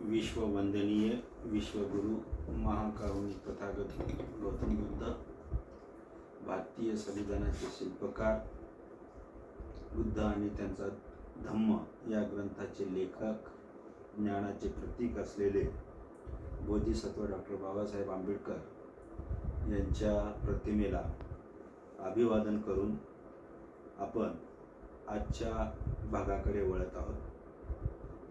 विश्ववंदनीय विश्वगुरु महाकारुणिक तथागत गौतम बुद्ध भारतीय संविधानाचे शिल्पकार बुद्ध आणि त्यांचा धम्म या ग्रंथाचे लेखक ज्ञानाचे प्रतीक असलेले बोधिसत्व डॉक्टर बाबासाहेब आंबेडकर यांच्या प्रतिमेला अभिवादन करून आपण आजच्या भागाकडे वळत आहोत.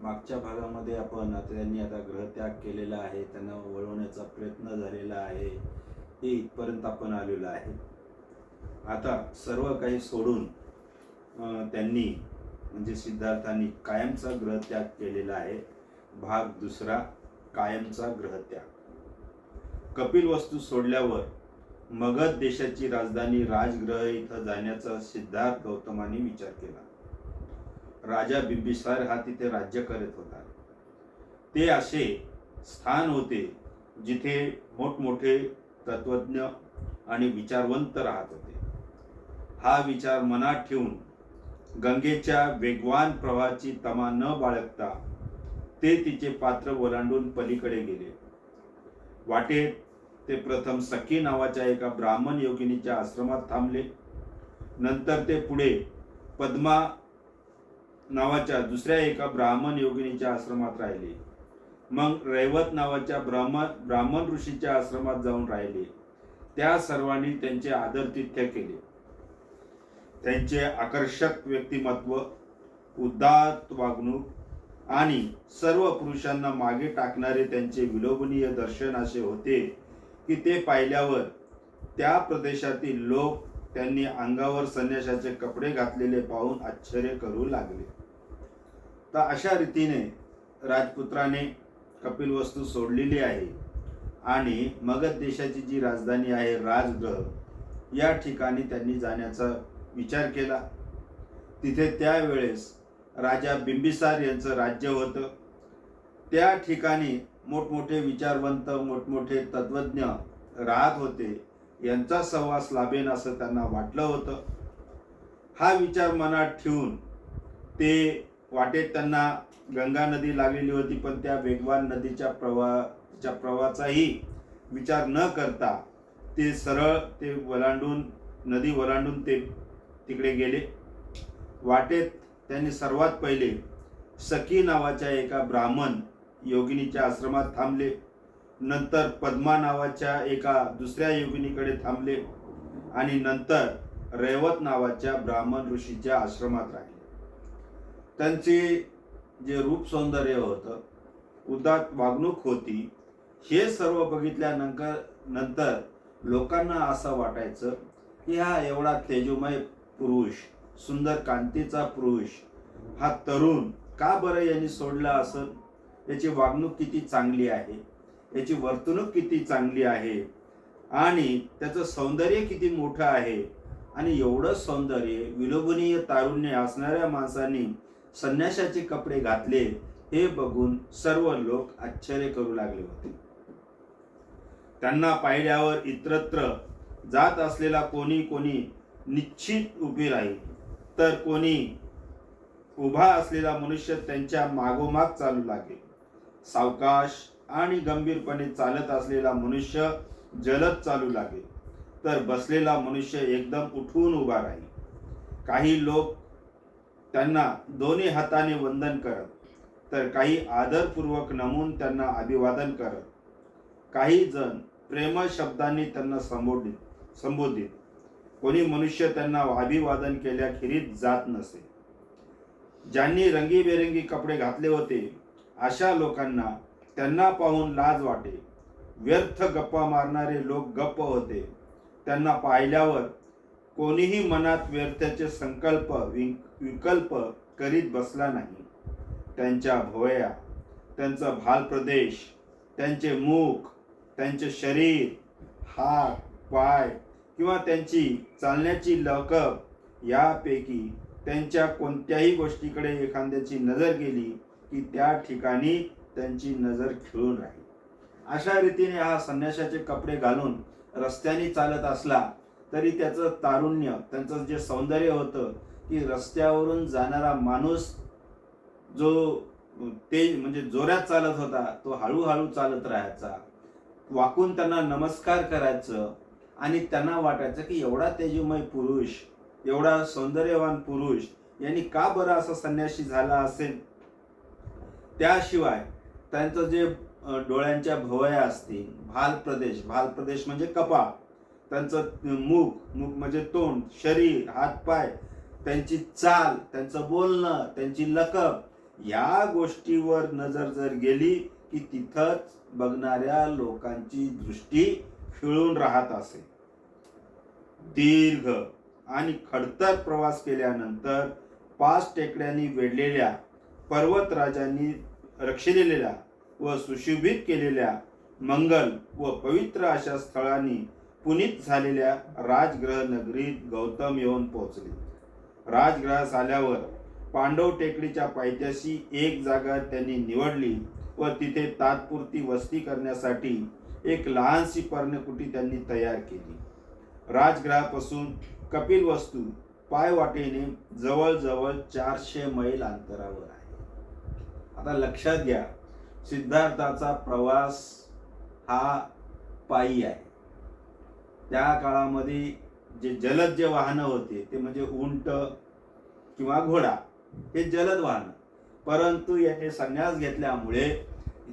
मागच्या भागामध्ये आपण आता त्यांनी आता ग्रहत्याग केलेला आहे त्यांना वळवण्याचा प्रयत्न झालेला आहे हे इथपर्यंत आपण आलेलो आहे. आता सर्व काही सोडून त्यांनी म्हणजे सिद्धार्थांनी कायमचा ग्रहत्याग केलेला आहे. भाग दुसरा कायमचा ग्रहत्याग. कपिल वस्तू सोडल्यावर मगध देशाची राजधानी राजग्रह इथं जाण्याचा सिद्धार्थ गौतमाने विचार केला. राजा बिंबिसार हा तिथे राज्य करत होता. ते असे स्थान होते जिथे मोठमोठे तत्वज्ञ आणि विचारवंत राहत होते. हा विचार मनात ठेवून गंगेच्या वेगवान प्रवाहाची तमा न बाळगता ते तिचे पात्र ओलांडून पलीकडे गेले. वाटेत ते प्रथम सखी नावाच्या एका ब्राह्मण योगिनीच्या आश्रमात थांबले. नंतर ते पुढे पद्मा नावाच्या दुसऱ्या एका ब्राह्मण योगिनीच्या आश्रमात राहिले. मग रैवत नावाच्या ब्राह्मण ब्राह्मण ऋषीच्या आश्रमात जाऊन राहिले. त्या सर्वांनी त्यांचे आदरतिथ्य केले. त्यांचे आकर्षक व्यक्तिमत्व उदात वागणूक आणि सर्व पुरुषांना मागे टाकणारे त्यांचे विलोभनीय दर्शन असे होते की ते पाहिल्यावर त्या प्रदेशातील लोक त्यांनी अंगावर संन्याशाचे कपडे घातलेले पाहून आश्चर्य करू लागले. तर अशा रीतीने राजपुत्राने कपिलवस्तू सोडलेली आहे आणि मगध देशाची जी राजधानी आहे राजग्रह या ठिकाणी त्यांनी जाण्याचा विचार केला. तिथे त्यावेळेस राजा बिंबिसार यांचं राज्य होतं. त्या ठिकाणी मोठमोठे विचारवंत मोठमोठे तत्वज्ञ राहत होते. यांचा सहवास लाभेन असं त्यांना वाटलं होतं. हा विचार मनात ठेवून ते वाटेत त्यांना गंगा नदी लागलेली होती पण त्या वेगवान नदीच्या प्रवाहाच्या प्रवाहाचाही विचार न करता ते सरळ ते वलांडून नदी वलांडून ते तिकडे गेले. वाटेत त्यांनी सर्वात पहिले सखी नावाच्या एका ब्राह्मण योगिनीच्या आश्रमात थांबले. नंतर पद्मा नावाच्या एका दुसऱ्या योगिनीकडे थांबले आणि नंतर रैवत नावाच्या ब्राह्मण ऋषीच्या आश्रमात राहिले. त्यांचे जे रूप सौंदर्य होतं उदात वागणूक होती हे सर्व बघितल्यानंतर नंतर लोकांना असं वाटायचं की हा एवढा तेजोमय पुरुष सुंदर कांतीचा पुरुष हा तरुण का बरं यांनी सोडला असं? याची वागणूक किती चांगली आहे? याची वर्तणूक किती चांगली आहे? आणि त्याचं सौंदर्य किती मोठं आहे? आणि एवढं सौंदर्य विलोभनीय तारुण्य असणाऱ्या माणसांनी संन्याशाचे कपडे घातले हे बघून सर्व लोक आश्चर्य करू लागले होते. त्यांना पाहिल्यावर इतरत्र जात असलेला कोणी कोणी निश्चित उभी राहील. तर कोणी उभा असलेला मनुष्य त्यांच्या मागोमाग चालू लागेल. सावकाश आणि गंभीरपणे चालत असलेला मनुष्य जलद चालू लागेल. तर बसलेला मनुष्य एकदम उठून उभा राहील. काही लोक त्यांना दोन्ही हाताने वंदन करत तर काही आदरपूर्वक नमून त्यांना अभिवादन करत. काही जण प्रेम शब्दांनी त्यांना संबोधित संबोधित. कोणी मनुष्य त्यांना अभिवादन केल्याखेरीज जात नसे. ज्यांनी रंगीबेरंगी कपडे घातले होते अशा लोकांना त्यांना पाहून लाज वाटे. व्यर्थ गप्पा मारणारे लोक गप्प होते. त्यांना पाहिल्यावर कोणीही मनात व्यर्थाचे संकल्प विकल्प करीत बसला नाही. त्यांच्या भोवया त्यांचा भाल प्रदेश त्यांचे मुख त्यांचे शरीर हात पाय किंवा त्यांची चालण्याची लकब यापैकी त्यांच्या कोणत्याही गोष्टीकडे एखाद्याची नजर गेली की त्या ठिकाणी त्यांची नजर खिळून राहील. अशा रीतीने हा संन्याशाचे कपडे घालून रस्त्याने चालत असला तरी त्याचं तारुण्य त्यांचं जे सौंदर्य होतं की रस्त्यावरून जाणारा माणूस जो ते म्हणजे जोरात चालत होता तो हळूहळू चालत राहायचा. वाकून त्यांना नमस्कार करायचं आणि त्यांना वाटायचं की एवढा तेजमय पुरुष एवढा सौंदर्यवान पुरुष यांनी का बरं असा संन्याशी झाला असेल? त्याशिवाय त्यांचं जे डोळ्यांच्या भवया असतील भाल प्रदेश भाल प्रदेश म्हणजे कपाळ त्यांचं मुख मुख म्हणजे तोंड शरीर हात पाय त्यांची चाल त्यांचं बोलणं त्यांची लकब या गोष्टीवर नजर जर गेली की तिथंच बघणाऱ्या लोकांची दृष्टी खिळून राहत असे. दीर्घ आणि खडतर प्रवास केल्यानंतर पाच टेकड्यांनी वेढलेल्या पर्वतराजांनी रक्षिलेल्या व सुशोभित केलेल्या मंगल व पवित्र अशा स्थळांनी पुनीत झालेल्या राजग्रह नगरीत गौतम येऊन पोहोचले. राजग्रहास आल्यावर पांडव टेकडीच्या पायथ्याशी एक जागा त्यांनी निवडली व तिथे तात्पुरती वस्ती करण्यासाठी एक लहानशी पर्णकुटी त्यांनी तयार केली. राजग्रहापासून कपिल वस्तू पायवाटेने जवळजवळ चारशे मैल अंतरावर आहे. आता लक्षात घ्या सिद्धार्थाचा प्रवास हा पायी आहे. त्या काळामध्ये जे जलद जे वाहनं होते ते म्हणजे उंट किंवा घोडा हे जलद वाहन. परंतु याने संन्यास घेतल्यामुळे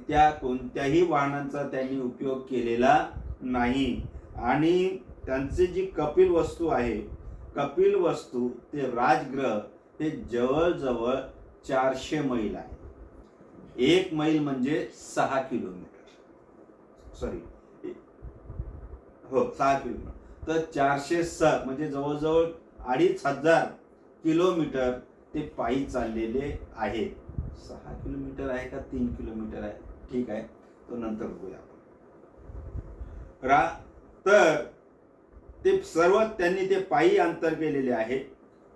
त्या कोणत्याही वाहनांचा त्यांनी उपयोग केलेला नाही. आणि त्यांची जी कपिल वस्तू आहे कपिल वस्तू ते राजग्रह हे जवळजवळ चारशे मैल आहे. एक मैल म्हणजे सहा किलोमीटर. सॉरी हो सहा किलोमीटर. तर चारशे सात म्हणजे जवळजवळ अडीच हजार किलोमीटर ते पायी चाललेले आहे. सहा किलोमीटर आहे का तीन किलोमीटर आहे? ठीक आहे तो नंतर बघूया आपण. रा तर ते सर्व त्यांनी ते पायी अंतर केलेले आहे.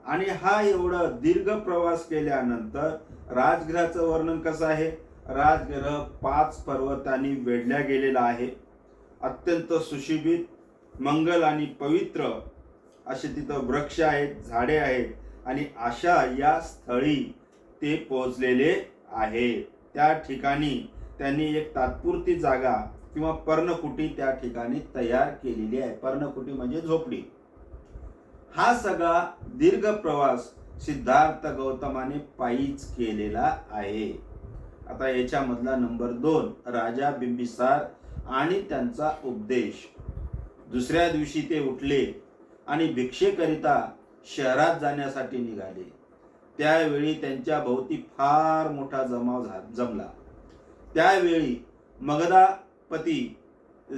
आणि हा एवढा दीर्घ प्रवास केल्यानंतर राजगृहाचं वर्णन कसं आहे? राजगृह पाच पर्वतांनी वेढल्या गेलेला आहे. अत्यंत सुशोभित मंगल आणि पवित्र असे तिथं वृक्ष आहेत झाडे आहेत आणि अशा या स्थळी ते पोहोचलेले आहे त्या ठिकाणी त्यांनी एक तात्पुरती जागा किंवा पर्णकुटी त्या ठिकाणी तयार केलेली आहे. पर्णकुटी म्हणजे झोपडी. हा सगळा दीर्घ प्रवास सिद्धार्थ गौतमाने पायीच केलेला आहे. आता याच्यामधला नंबर दोन राजा बिंबिसार आणि त्यांचा उपदेश. दुसऱ्या दिवशी ते उठले आणि भिक्षेकरिता शहरात जाण्यासाठी निघाले. त्यावेळी त्यांच्या भोवती फार मोठा जमाव झा जमला. त्यावेळी मगधापती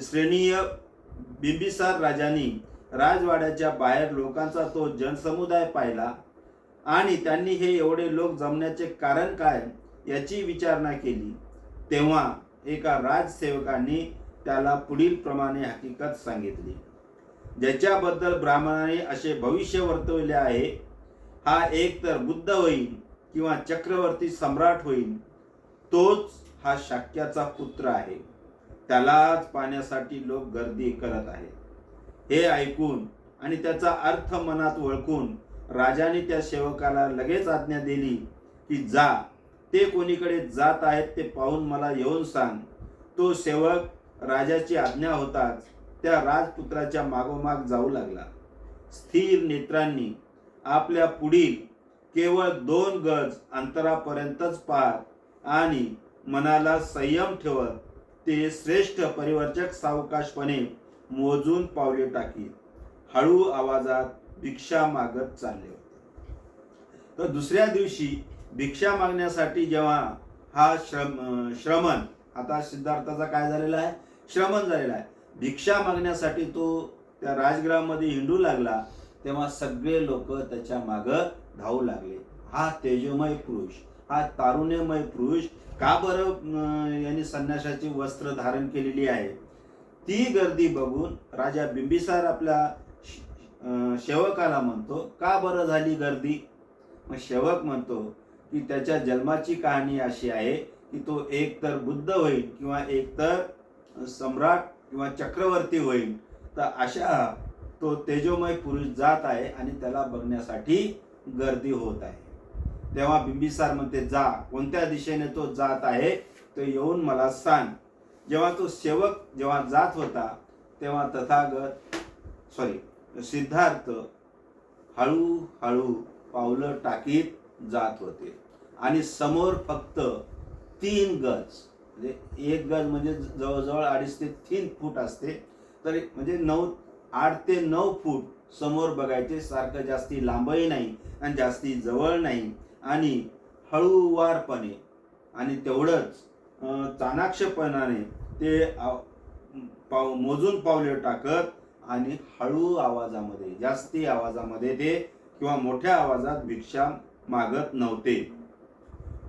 श्रेणीय बिंबिसार राजांनी राजवाड्याच्या बाहेर लोकांचा तो जनसमुदाय पाहिला आणि त्यांनी हे एवढे लोक जमण्याचे कारण काय याची विचारणा केली. तेव्हा एका राजसेवकांनी त्याला पुढील प्रमाणे हकीकत सांगितली. ज्याच्याबद्दल ब्राह्मणाने असे भविष्य वर्तवले आहे हा एक तर बुद्ध होईल किंवा चक्रवर्ती सम्राट होईल तोच हा शाक्याचा पुत्र आहे. त्यालाच पाहण्यासाठी लोक गर्दी करत आहेत. हे ऐकून आणि त्याचा अर्थ मनात ओळखून राजाने त्या सेवकाला लगेच आज्ञा दिली की जा ते कोणीकडे जात आहेत ते पाहून मला येऊन सांग. तो सेवक राजाची आज्ञा होताच त्या राजपुत्राच्या मागोमाग जाऊ लागला. स्थिर नेत्रांनी आपल्या पुढील केवळ दोन गज अंतरापर्यंतच पाहत आणि मनाला संयम ठेवत ते श्रेष्ठ परिवर्चक सावकाशपणे मोजून पावले टाकी हळू आवाजात भिक्षा मागत चालले होते. तर दुसऱ्या दिवशी भिक्षा मागण्यासाठी जेव्हा हा श्रम श्रमण आता सिद्धार्थाचा काय झालेला आहे? श्रमण झालेला आहे. भिक्षा मागण्यासाठी तो त्या राजगृहामध्ये हिंडू लागला तेव्हा सगळे लोक त्याच्या माग धावू लागले. हा तेजोमय पुरुष हा तारुण्यमय पुरुष का बरं यांनी संन्यासाची वस्त्र धारण केलेली आहे? ती गर्दी बघून राजा बिंबिसार आपल्या शेवकाला म्हणतो का बरं झाली गर्दी? मग शेवक म्हणतो की त्याच्या जन्माची कहाणी अशी आहे की तो एक तर बुद्ध होईल किंवा एक तर सम्राट किंवा चक्रवर्ती होईल. तर अशा तो तेजोमय पुरुष जात आहे आणि त्याला बघण्यासाठी गर्दी होत आहे. तेव्हा बिंबिसार म्हणते जा कोणत्या दिशेने तो जात आहे तो येऊन मला सांग. जेव्हा तो सेवक जेव्हा जात होता तेव्हा तथागत सॉरी सिद्धार्थ हळूहळू पावलं टाकीत जात होते. आणि समोर फक्त तीन गज. म्हणजे एक गज म्हणजे जवळजवळ अडीच ते तीन फूट असते. तर म्हणजे नऊ आठ ते नऊ फूट समोर बघायचे सारखं जास्ती लांबही नाही आणि जास्ती जवळ नाही. आणि हळूवारपणे आणि तेवढंच चाणाक्षपणाने ते पाव मोजून पावले टाकत आणि हळू आवाजामध्ये जास्ती आवाजामध्ये ते किंवा मोठ्या आवाजात भिक्षा मागत नव्हते.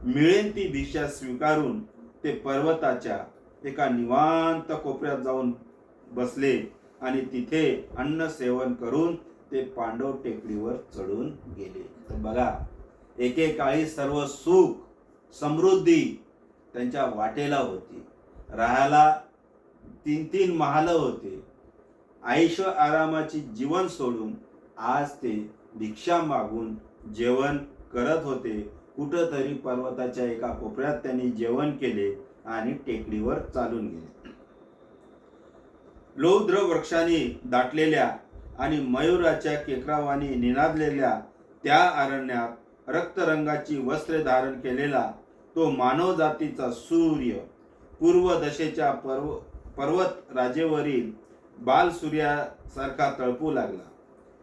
मिळेल ती दिशा स्वीकारून ते पर्वताच्या एका निवांत कोपऱ्यात जाऊन बसले आणि तिथे अन्न सेवन करून ते पांडव टेकडीवर चढून गेले. तर बघा एकेकाळी सर्व सुख समृद्धी त्यांच्या वाटेला होती. राहायला तीन तीन महाल होते. आयुष्य आरामाची जीवन सोडून आज ते भिक्षा मागून जेवण करत होते. कुठंतरी पर्वताच्या एका कोपऱ्यात त्यांनी जेवण केले आणि टेकडीवर चालून गेले. लौद्र वृक्षाने दाटलेल्या आणि मयुराच्या केकरावाने निनादलेल्या त्या अरण्यात रक्तरंगाची वस्त्रे धारण केलेला तो मानव जातीचा सूर्य पूर्व दशेच्या पर्व पर्वत राजेवरील बाल सूर्यासारखा तळपू लागला.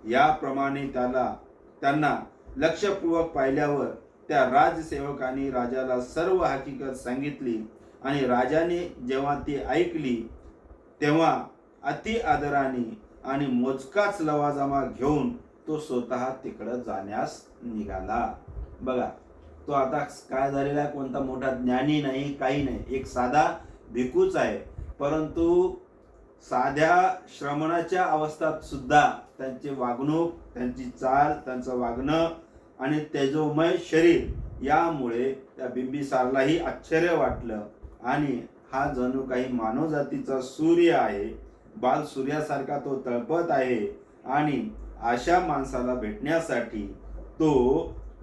याप्रमाणे त्याला त्यांना लक्षपूर्वक पाहिल्यावर त्या राजसेवकांनी राजाला सर्व हकीकत सांगितली आणि राजाने जेव्हा ती ऐकली तेव्हा अति आदराने आणि मोजकाच लवाजमा घेऊन तो स्वतः तिकडं जाण्यास निघाला. बघा तो आता काय झालेला आहे? कोणता मोठा ज्ञानी नाही काही नाही. एक साधा भिकूच आहे. परंतु साध्या श्रमणाच्या अवस्थात सुद्धा त्यांची वागणूक त्यांची चाल त्यांचं वागणं आणि तेजोमय शरीर यामुळे त्या बिंबिसारलाही आश्चर्य वाटलं. आणि हा जणू काही मानव जातीचा सूर्य आहे. बाल सूर्यासारखा तो तळपत आहे. आणि अशा माणसाला भेटण्यासाठी तो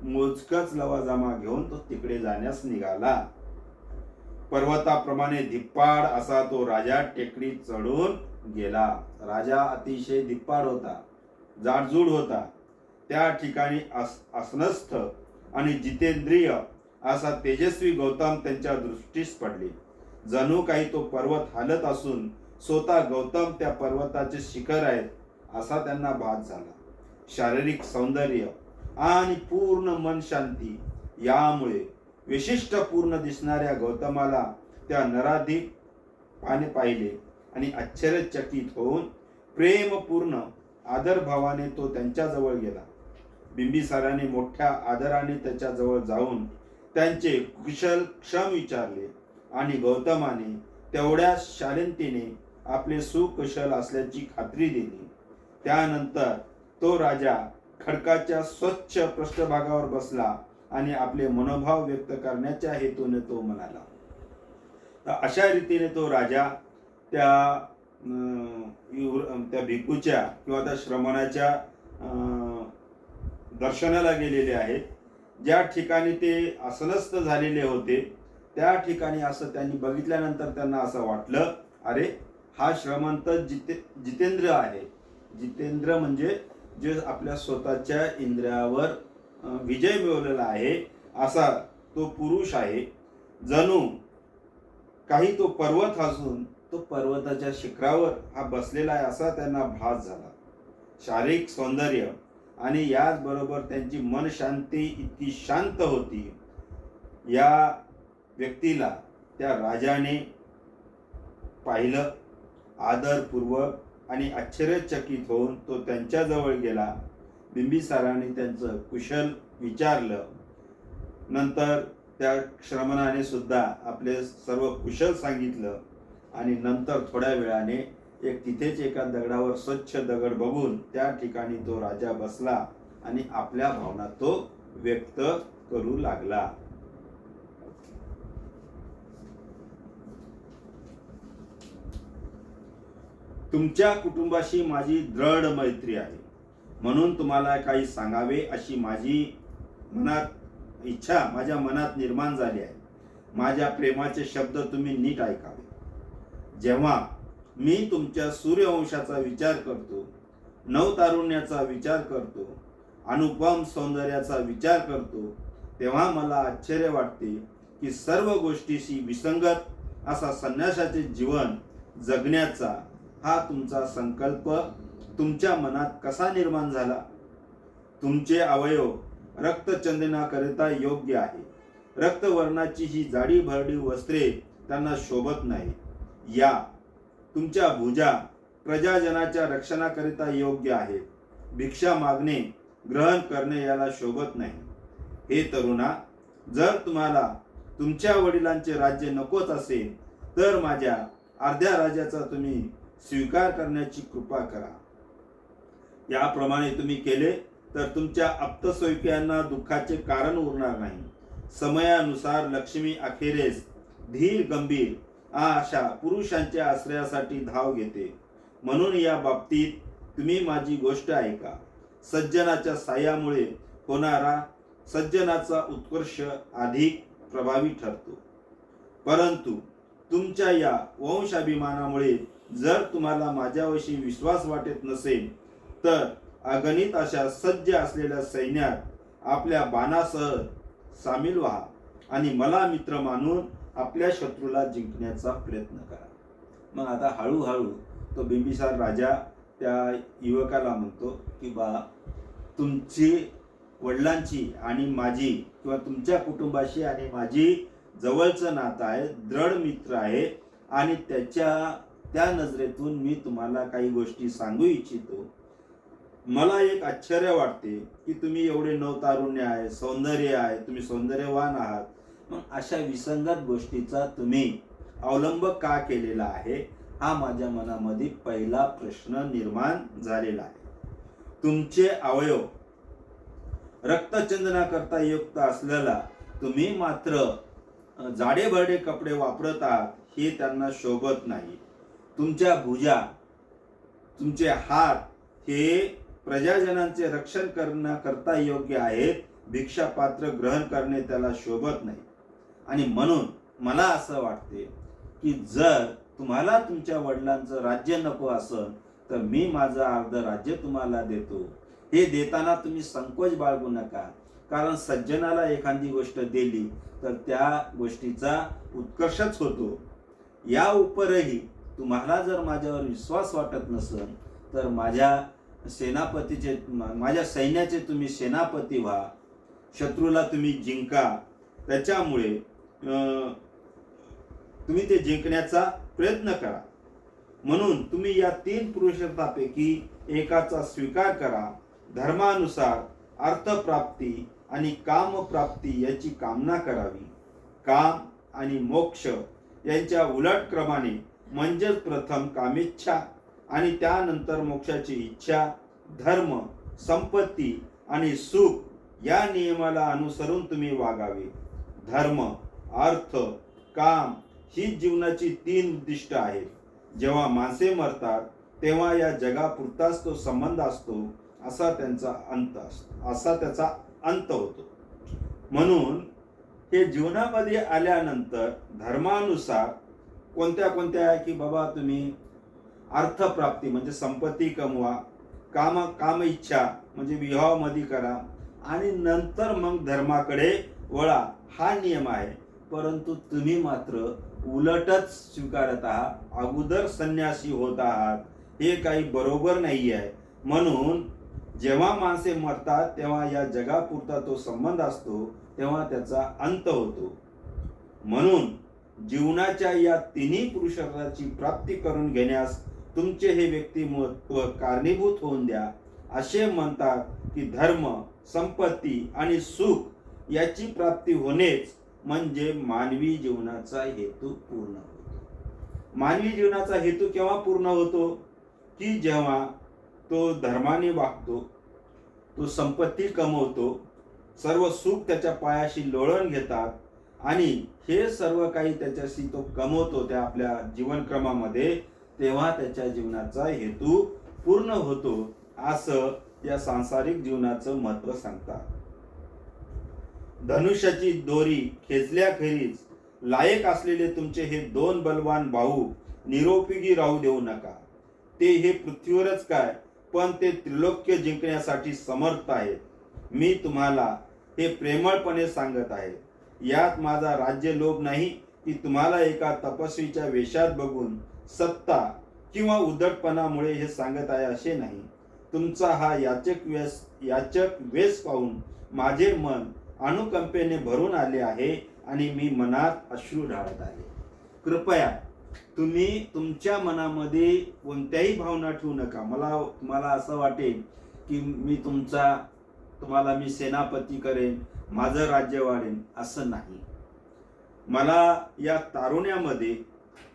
मोजकच लवाजमा घेऊन तो तिकडे जाण्यास निघाला. पर्वताप्रमाणे धिप्पाड असा तो राजा टेकडी चढून गेला. राजा अतिशय धिप्पाड होता. जाडजूड होता. त्या ठिकाणी अस असनस्थ आणि जितेंद्रिय असा तेजस्वी गौतम त्यांच्या दृष्टीस पडले. जणू काही तो पर्वत हालत असून स्वतः गौतम त्या पर्वताचे शिखर आहेत असा त्यांना भास झाला. शारीरिक सौंदर्य आणि पूर्ण मन शांती यामुळे विशिष्ट पूर्ण दिसणाऱ्या गौतमाला त्या नराधिक पाने पाहिले आणि आश्चर्यचकित होऊन प्रेमपूर्ण आदरभावाने तो त्यांच्याजवळ गेला. बिंबिसाराने मोठ्या आदराने त्याच्याजवळ जाऊन त्यांचे कुशल क्षम विचारले आणि गौतमाने तेवढ्या शालीनतेने आपले सुकुशल असल्याची खात्री दिली. त्यानंतर तो राजा खडकाच्या स्वच्छ पृष्ठभागावर बसला आणि आपले मनोभाव व्यक्त करण्याच्या हेतूने तो म्हणाला. तर अशा रीतीने तो राजा त्या अं, त्या भिकूच्या किंवा त्या श्रमणाच्या अं, दर्शनाला गेलेले आहेत. ज्या ठिकाणी ते आसनस्थ झालेले होते त्या ठिकाणी असं त्यांनी बघितल्यानंतर त्यांना असं वाटलं अरे हा श्रमंत जिते जितेंद्र आहे. जितेंद्र म्हणजे जे आपल्या स्वतःच्या इंद्रियावर विजय मिळवलेला आहे असा तो पुरुष आहे. जणू काही तो पर्वत असून तो पर्वताच्या शिखरावर हा बसलेला आहे असा त्यांना भास झाला. शारीरिक सौंदर्य आणि याचबरोबर त्यांची मनशांती इतकी शांत होती. या व्यक्तीला त्या राजाने पाहिलं आदरपूर्वक आणि आश्चर्यचकित होऊन तो त्यांच्याजवळ गेला. बिंबिसाराने त्यांचं कुशल विचारलं. नंतर त्या श्रमणाने सुद्धा आपले सर्व कुशल सांगितलं आणि नंतर थोड्या वेळाने एक तिथेच एका दगडावर स्वच्छ दगड बघून त्या ठिकाणी तो राजा बसला आणि आपल्या भावना तो व्यक्त करू लागला. तुमच्या कुटुंबाशी माझी दृढ मैत्री आहे. म्हणून तुम्हाला काही सांगावे अशी माझी मनात इच्छा माझ्या मनात निर्माण झाली आहे. माझ्या प्रेमाचे शब्द तुम्ही नीट ऐकावे. जेव्हा मी तुमच्या सूर्यवंशाचा विचार करतो नवतारुण्याचा विचार करतो अनुपम सौंदर्याचा विचार करतो तेव्हा मला आश्चर्य वाटते की सर्व गोष्टीशी विसंगत असा संन्यासाचे जीवन जगण्याचा हा तुमचा संकल्प तुमच्या मनात कसा निर्माण झाला? तुमचे अवयव रक्तचंदनाकरिता योग्य आहे. रक्तवर्णाची ही जाडी भरडी वस्त्रे त्यांना शोभत नाही या तुमच्या भुजा प्रजाजनाच्या रक्षणाकरिता योग्य आहेत भिक्षा मागणे ग्रहण करणे याला शोभत नाही. हे तरुणा जर तुम्हाला तुमच्या वडिलांचे राज्य नकोच असेल तर माझ्या अर्ध्या राजाचा तुम्ही स्वीकार करण्याची कृपा करा. याप्रमाणे तुम्ही केले तर तुमच्या आप्तसोयक्यांना दुःखाचे कारण उरणार नाही. समयानुसार लक्ष्मी अखेरेस धीर गंभीर अशा पुरुषांच्या आश्रयासाठी धाव घेते. म्हणून या बाबतीत तुम्ही माझी गोष्ट ऐका. सज्जनाच्या साह्यामुळे होणारा सज्जनाचा उत्कर्ष अधिक प्रभावी ठरतो. परंतु तुमच्या या वंशाभिमानामुळे जर तुम्हाला माझ्याविषयी विश्वास वाटत नसेल तर अगणित अशा सज्ज असलेल्या सैन्यात आपल्या बाणासह सामील व्हा आणि मला मित्र मानून आपल्या शत्रूला जिंकण्याचा प्रयत्न करा. मग आता हळूहळू तो बिंबिसार राजा त्या युवकाला म्हणतो की बा तुमची वडिलांची आणि माझी किंवा तुमच्या कुटुंबाशी आणि माझी जवळचं नातं आहे दृढ मित्र आहे आणि त्याच्या त्या नजरेतून मी तुम्हाला काही गोष्टी सांगू इच्छितो. मला एक आश्चर्य वाटते की तुम्ही एवढे नवतारुण्य आहे सौंदर्य आहे तुम्ही सौंदर्यवान आहात. मग अशा विसंगत गोष्टीचा तुम्ही अवलंब का केलेला आहे हा माझ्या मनामध्ये पहिला प्रश्न निर्माण झालेला आहे. तुमचे अवयव रक्तचंदनाकरता युक्त असलेला तुम्ही मात्र जाडे भरडे कपडे वापरत आहात हे त्यांना शोभत नाही. तुमच्या भुजा तुमचे हात हे प्रजाजनांचे रक्षण करण्याकरता योग्य आहेत भिक्षा पात्र ग्रहण करणे त्याला शोभत नाही. आणि म्हणून मला असं वाटते की जर तुम्हाला तुमच्या वडिलांचं राज्य नको असेल तर मी माझं अर्ध राज्य तुम्हाला देतो. हे देताना तुम्ही संकोच बाळगू नका. कारण सज्जनाला एखादी गोष्ट दिली तर त्या गोष्टीचा उत्कर्षच होतो. या उपरही तुम्हाला जर माझ्यावर विश्वास वाटत नसेल तर माझ्या सेनापतीचे माझ्या सैन्याचे तुम्ही सेनापती व्हा. शत्रूला तुम्ही जिंका. त्याच्यामुळे तुम्ही ते जिंकण्याचा प्रयत्न करा. म्हणून तुम्ही या तीन पुरुषार्थापैकी एकाचा स्वीकार करा. धर्मानुसार अर्थप्राप्ती आणि कामप्राप्ती याची कामना करावी. काम आणि मोक्ष यांच्या उलट क्रमाने म्हणजेच प्रथम कामेच्छा आणि त्यानंतर मोक्षाची इच्छा धर्म संपत्ती आणि सुख या नियमाला अनुसरून तुम्ही वागावे. धर्म अर्थ काम ही जीवनाची तीन उद्दिष्ट आहेत. जेव्हा माणसे मरतात तेव्हा या जगापुरताच तो संबंध असतो असा त्यांचा अंत असतो असा त्याचा अंत होतो. म्हणून हे जीवनामध्ये आल्यानंतर धर्मानुसार कोणत्या कोणत्या की बाबा तुम्ही अर्थप्राप्ती म्हणजे संपत्ती कमवा काम काम इच्छा म्हणजे विवाहामध्ये करा आणि नंतर मग धर्माकडे वळा. हा नियम आहे. परंतु तुम्ही मात्र उलटच स्वीकारत आहात. अगोदर संन्यासी होत आहात. हे काही बरोबर नाही आहे म्हणून जेव्हा माणसे मरतात तेव्हा या जगापुरता तो संबंध असतो तेव्हा त्याचा अंत होतो. म्हणून जीवनाच्या या तिन्ही पुरुषार्थाची प्राप्ती करून घेण्यास तुमचे हे व्यक्तिमत्व कारणीभूत होऊन द्या. असे म्हणतात की धर्म संपत्ती आणि सुख याची प्राप्ती होणेच म्हणजे मानवी जीवनाचा हेतू पूर्ण होतो. मानवी जीवनाचा हेतू केव्हा पूर्ण होतो? की जेव्हा तो धर्माने वागतो तो संपत्ती कमवतो सर्व सुख त्याच्या पायाशी लोळण घेतात आणि हे सर्व काही त्याच्याशी तो कमवतो त्या आपल्या जीवनक्रमामध्ये तेव्हा त्याच्या जीवनाचा हेतू पूर्ण होतो असं या सांसारिक जीवनाचं महत्त्व सांगतात. धनुष्याची दोरी खेचल्याखेरीज लायक असलेले तुमचे हे दोन बलवान भाऊ निरोपयोगी राहू देऊ नका. ते हे पृथ्वीवरच काय पण ते त्रिलोक्य जिंकण्यासाठी समर्थ आहेत. मी तुम्हाला हे प्रेमळपणे सांगत आहे. यात माझा राज्य लोभ नाही की तुम्हाला एका तपस्वीच्या वेशात बघून सत्ता किंवा उद्धटपणामुळे हे सांगत आहे असे नाही. तुमचा हा याचक वेस याचक वेस पाहून माझे मन अनुकंपेने भरून आले आहे आणि मी मनात अश्रू ढाळत आहे. कृपया तुम्ही तुमच्या मनामध्ये कोणत्याही भावना ठेवू नका. मला मला असं वाटेल की मी तुमचा तुम्हाला मी सेनापती करेन माझं राज्य वाढेन असं नाही. मला या तारुण्यामध्ये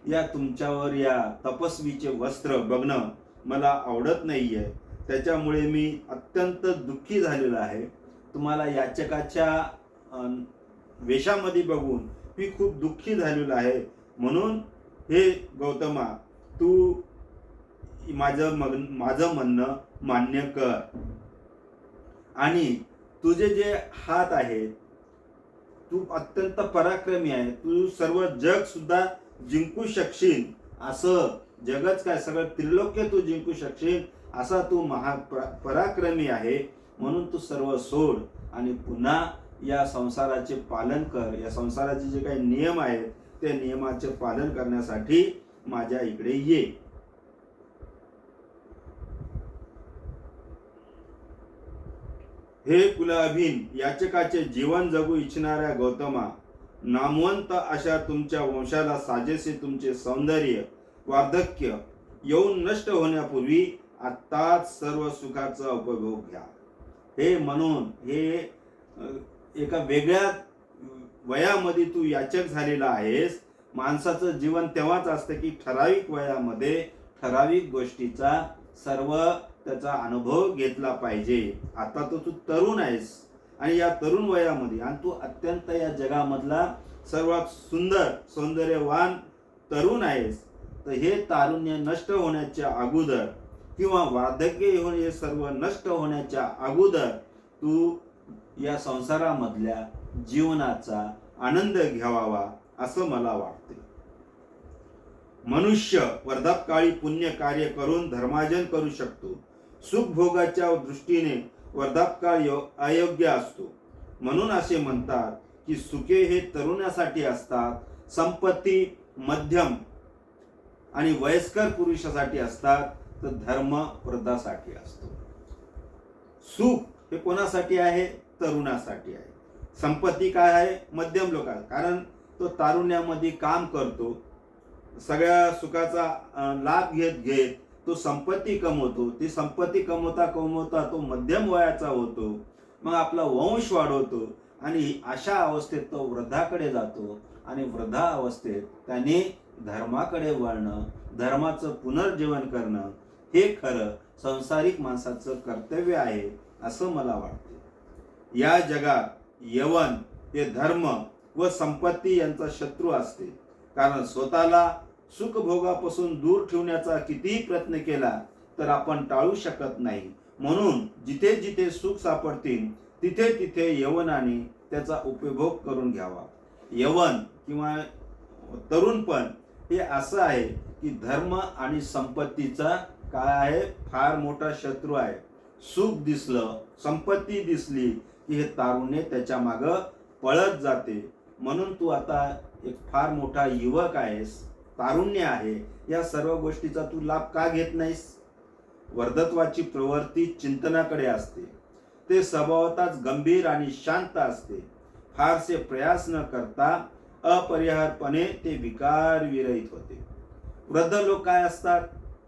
या तुमच्यावर या तपस्वीचे वस्त्र बघणं मला आवडत नाही आहे त्याच्यामुळे मी अत्यंत दुःखी झालेलो आहे. तुम्हाला याचकाच्या वेशामध्ये बघून मी खूप दुःखी झालेलो आहे. म्हणून हे गौतमा तू माझं मग माझं म्हणणं मान्य कर. आणि तुझे जे हात आहेत तू अत्यंत पराक्रमी आहे. तू सर्व जग सुद्धा जिंकू शकशील. असं जगच काय सगळं त्रिलोक्य तू जिंकू शकशील असा तू महा पराक्रमी आहे. म्हणून तू सर्व सोड आणि पुन्हा या संसाराचे पालन कर. या संसाराचे जे काही नियम आहेत त्या नियमाचे पालन करण्यासाठी माझ्या इकडे ये. हे कुलाभीन याचकाचे जीवन जगू इच्छिणाऱ्या गौतमा नामवंत अशा तुमच्या वंशाला साजेसे तुमचे सौंदर्य वार्धक्य येऊन नष्ट होण्यापूर्वी आत्ताच सर्व सुखाचा उपभोग घ्या. हे म्हणून हे एका वेगळ्या वयामध्ये तू याचक झालेला आहेस. माणसाचं जीवन तेव्हाच असतं की ठराविक वयामध्ये ठराविक गोष्टीचा सर्व त्याचा अनुभव घेतला पाहिजे. आता तो तू तरुण आहेस आणि या तरुण वयामध्ये आणि तू अत्यंत या जगामधला सर्वात सुंदर सौंदर्यवान तरुण आहेस. तर हे तारुण्य नष्ट होण्याच्या अगोदर किंवा वार्धक्य येऊन हे सर्व नष्ट होण्याच्या अगोदर तू या संसारामधल्या जीवनाचा आनंद घ्यावा असं मला वाटते. मनुष्य वर्धापकाळी पुण्य कार्य करून धर्मार्जन करू शकतो. सुखभोगाच्या दृष्टीने वर्धापकाळ यो- अयोग्य असतो. म्हणून असे म्हणतात की सुखे हे तरुणासाठी असतात संपत्ती मध्यम आणि वयस्कर पुरुषासाठी असतात तर धर्म वृद्धासाठी असतो. सुख हे कोणासाठी आहे? तरुणासाठी आहे. संपत्ती काय आहे? मध्यम लोक कारण तो तारुण्यामध्ये काम करतो. सगळ्या सुखाचा लाभ घेत घेत तो संपत्ती कमवतो. ती संपत्ती कमवता कमवता तो मध्यम वयाचा होतो. मग आपला वंश वाढवतो. आणि अशा अवस्थेत तो वृद्धाकडे जातो. आणि वृद्धा अवस्थेत त्याने धर्माकडे वळणं धर्माचं पुनर्जीवन करणं हे खरं संसारिक माणसाचं कर्तव्य आहे असं मला वाटते. या जगात यवन हे धर्म व संपत्ती यांचा शत्रू असते. कारण स्वतःला सुखभोगापासून दूर ठेवण्याचा कितीही प्रयत्न केला तर आपण टाळू शकत नाही. म्हणून जिथे जिथे सुख सापडतील तिथे तिथे यवनाने त्याचा उपभोग करून घ्यावा. यवन किंवा तरुणपण हे असं आहे की धर्म आणि संपत्तीचा काय आहे? फार मोठा शत्रू आहे. सुख दिसलं संपत्ती दिसली की हे तारुण्य त्याच्या माग पळत जाते. म्हणून तू आता एक फार मोठा युवक आहेस तारुण्य आहे. या सर्व गोष्टीचा तू लाभ का घेत नाहीस? वर्धत्वाची प्रवृत्ती चिंतनाकडे असते. ते स्वभावताच गंभीर आणि शांत असते. फारसे प्रयास न करता अपरिहारपणे ते विकार विरहित होते. वृद्ध लोक काय असतात?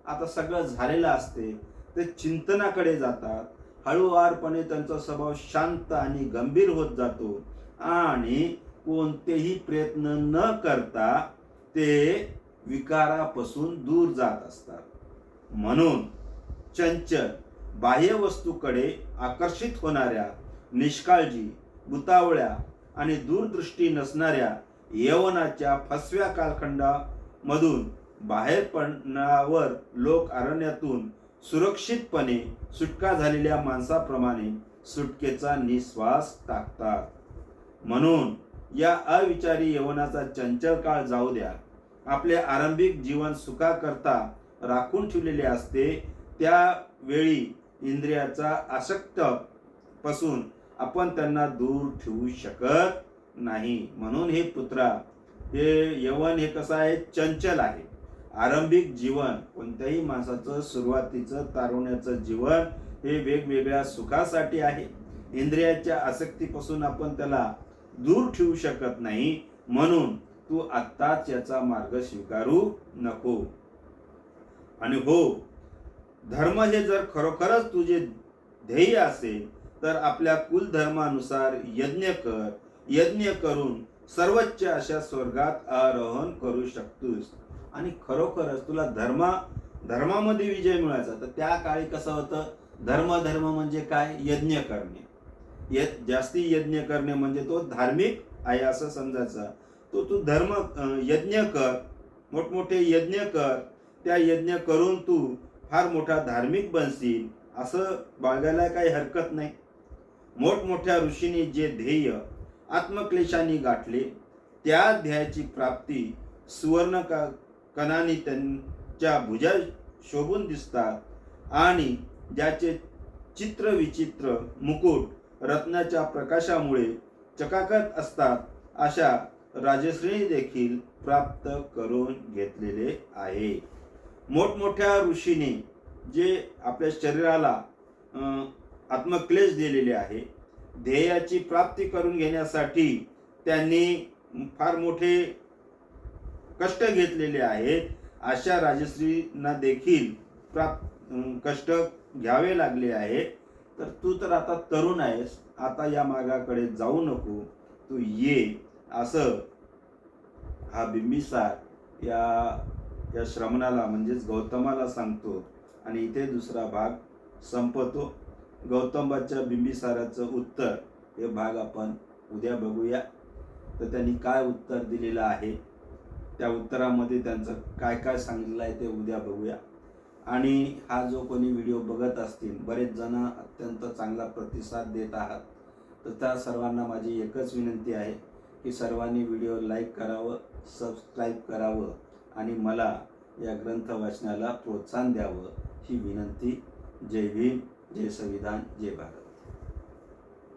आता सगळं झालेलं असते. ते चिंतनाकडे जातात. हळूवारपणे त्यांचा स्वभाव शांत आणि गंभीर होत जातो. आणि कोणतेही प्रयत्न न करता ते विकारापासून दूर जात असतात. म्हणून चंचल बाह्य वस्तूकडे आकर्षित होणाऱ्या निष्काळजी बुतावळ्या आणि दूरदृष्टी नसणाऱ्या यवनाच्या फसव्या कालखंडामधून बाहेर पडण्यावर लोक अरण्यातून सुरक्षितपणे सुटका झालेल्या माणसाप्रमाणे सुटकेचा निश्वास टाकतात. म्हणून या अविचारी यवनाचा चंचल काळ जाऊ द्या. आपले आरंभिक जीवन सुखाकरता राखून ठेवलेले असते त्यावेळी इंद्रियाचा आसक्त पासून आपण त्यांना दूर ठेवू शकत नाही. म्हणून हे पुत्रा हे यवन हे कसं आहे? चंचल आहे. आरंभिक जीवन कोणत्याही माणसाचं सुरुवातीचं तारुण्याचं जीवन हे वेगवेगळ्या सुखासाठी आहे. इंद्रियाच्या आसक्तीपासून आपण त्याला दूर ठेवू शकत नाही म्हणून तू आत्ताच याचा मार्ग स्वीकारू नको. आणि हो धर्म हे जर खरोखरच तुझे ध्येय असेल तर आपल्या कुलधर्मानुसार यज्ञ कर. यज्ञ करून सर्वोच्च अशा स्वर्गात आरोहण करू शकतोस. आणि खरोखरच तुला धर्मा धर्मामध्ये विजय मिळायचा तर त्या काळी कसं होतं? धर्म धर्म म्हणजे काय? यज्ञ करणे. य- जास्ती यज्ञ करणे म्हणजे तो धार्मिक आहे असं समजायचं. तो तू धर्म यज्ञ कर मोठमोठे यज्ञ कर त्या यज्ञ करून तू फार मोठा धार्मिक बनशील असं बाळगायला काही हरकत नाही. मोठमोठ्या ऋषीने जे ध्येय आत्मक्लेशाने गाठले त्या ध्येयाची प्राप्ती सुवर्ण का कणाने त्यांच्या भुजा शोभून दिसतात आणि ज्याचे चित्र विचित्र मुकुट रत्नाच्या प्रकाशामुळे चकाकत असतात अशा राजश्री देखील प्राप्त करून घेतलेले आहे. मोठमोठ्या ऋषीने जे आपल्या शरीराला आत्मक्लेश दिलेले आहे ध्येयाची प्राप्ती करून घेण्यासाठी त्यांनी फार मोठे कष्ट घेतलेले आहेत अशा राजश्रींना देखील प्राप्त कष्ट घ्यावे लागले आहेत. तर तू तर आता तरुण आहेस आता या मार्गाकडे जाऊ नको तू ये असं हा बिंबिसार या या श्रमणाला म्हणजेच गौतमाला सांगतो. आणि इथे दुसरा भाग संपतो. गौतमाच्या बिंबिसाराचं उत्तर हे भाग आपण उद्या बघूया. तर त्यांनी काय उत्तर दिलेलं आहे? त्या उत्तरामध्ये त्यांचं काय काय सांगितलं आहे ते उद्या बघूया. आणि हा जो कोणी व्हिडिओ बघत असतील बरेच जण अत्यंत चांगला प्रतिसाद देत आहात. तर त्या सर्वांना माझी एकच विनंती आहे की सर्वांनी व्हिडिओ लाईक करावं सबस्क्राईब करावं आणि मला या ग्रंथ वाचनाला प्रोत्साहन द्यावं ही विनंती. जय भीम जय संविधान जय भारत.